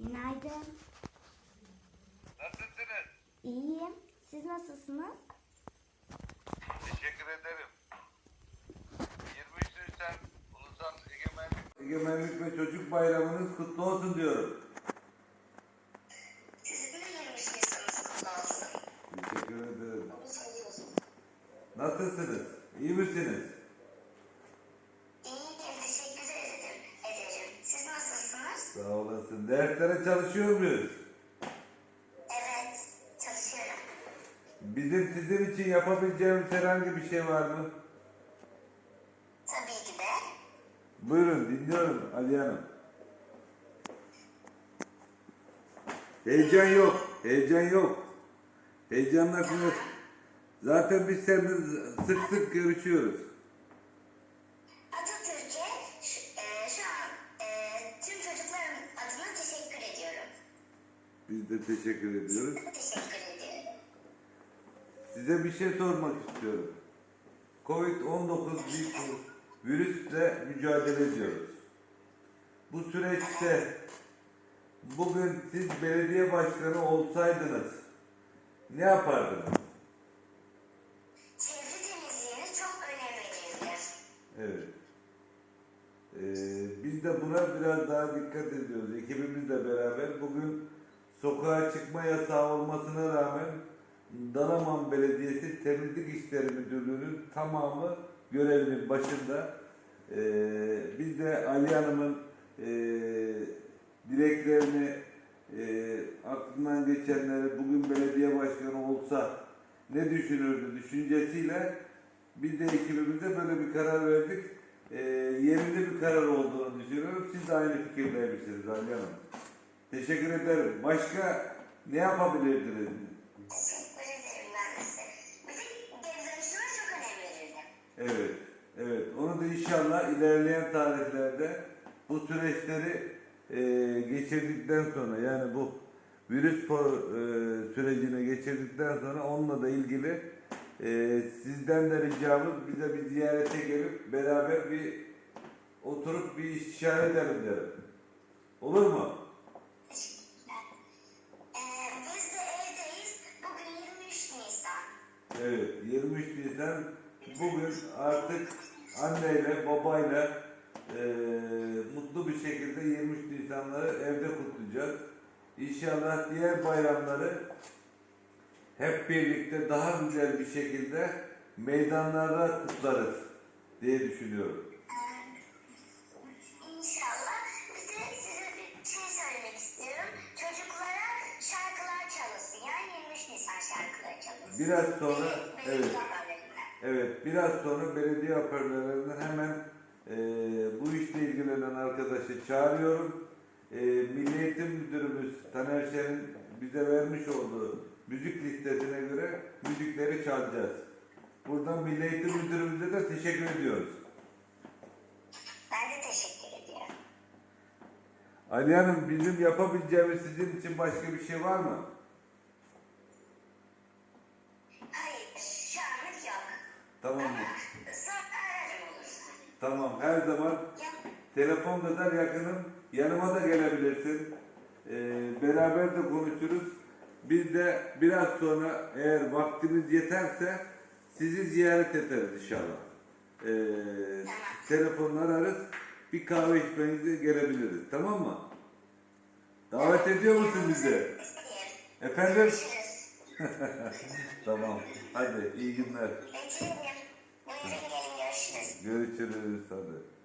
Günaydın. Nasılsınız? İyiyim. Siz nasılsınız? Teşekkür ederim. 23 Nisan Ulusal Egemenlik... Egemenlik ve Çocuk Bayramınız kutlu olsun diyorum. Sizin de 23 Nisan'ınız kutlu olsun. Teşekkür ederim. Nasılsınız? İyi misiniz? Derslere çalışıyor muyuz? Evet, çalışıyorum. Bizim sizin için yapabileceğimiz herhangi bir şey var mı? Tabii ki de. Buyurun dinliyorum Ali Hanım. Heyecan yok. Heyecan yok. Heyecanla konuş. Zaten biz seninle sık sık görüşüyoruz. Biz de teşekkür ediyoruz. Size bir şey sormak istiyorum. Covid-19 bir virüsle mücadele ediyoruz. Bu süreçte bugün siz belediye başkanı olsaydınız ne yapardınız? Çevre temizliğine çok önem verildi. Evet. Ee, biz de buna biraz daha dikkat ediyoruz. Ekibimizle beraber bugün sokağa çıkma yasağı olmasına rağmen Dalaman Belediyesi Temizlik İşleri Müdürlüğü'nün tamamı görevinin başında. Ee, biz de Ali Hanım'ın e, dileklerini e, aklından geçenleri bugün belediye başkanı olsa ne düşünürdü düşüncesiyle biz de ekibimize böyle bir karar verdik. Ee, yerinde bir karar olduğunu düşünüyorum. Siz de aynı fikirdeymişsiniz Ali Hanım. Teşekkür ederim. Başka ne yapabilirdiniz? Ben de size. Bir de çok önem. Evet, evet. Onu da inşallah ilerleyen tarihlerde bu süreçleri e, geçirdikten sonra yani bu virüs po- e, sürecini geçirdikten sonra onunla da ilgili e, sizden de ricamız bize bir ziyarete gelip beraber bir oturup bir istişare edelim derim. Olur mu? 23 Nisan bugün artık anneyle babayla eee, mutlu bir şekilde 23 Nisanları evde kutlayacağız. İnşallah diğer bayramları hep birlikte daha güzel bir şekilde meydanlarda kutlarız diye düşünüyorum. İnşallah. Bir de size bir şey söylemek istiyorum. Çocuklara şarkılar çalışsın. Yani 23 Nisan şarkıları çalışsın. Biraz sonra evet. Evet, biraz sonra belediye hoparlörlerinden hemen e, bu işle ilgilenen arkadaşı çağırıyorum. E, Milli Eğitim Müdürümüz Taner Şen'in bize vermiş olduğu müzik listesine göre müzikleri çalacağız. Buradan Milli Eğitim Müdürümüze de teşekkür ediyoruz. Ben de teşekkür ediyorum. Ali Hanım bizim yapabileceğimiz sizin için başka bir şey var mı? Tamam, her zaman Telefon kadar yakınım. Yanıma da gelebilirsin. Ee, beraber de konuşuruz. Biz de biraz sonra eğer vaktimiz yeterse sizi ziyaret ederiz inşallah. Ee, telefonlar ararız. Bir kahve içmenize gelebiliriz. Tamam mı? Davet ediyor musun bizi? Efendim? Tamam. Hadi iyi günler. Bekleyin. Görüşürüz. Görüşürüz. Hadi.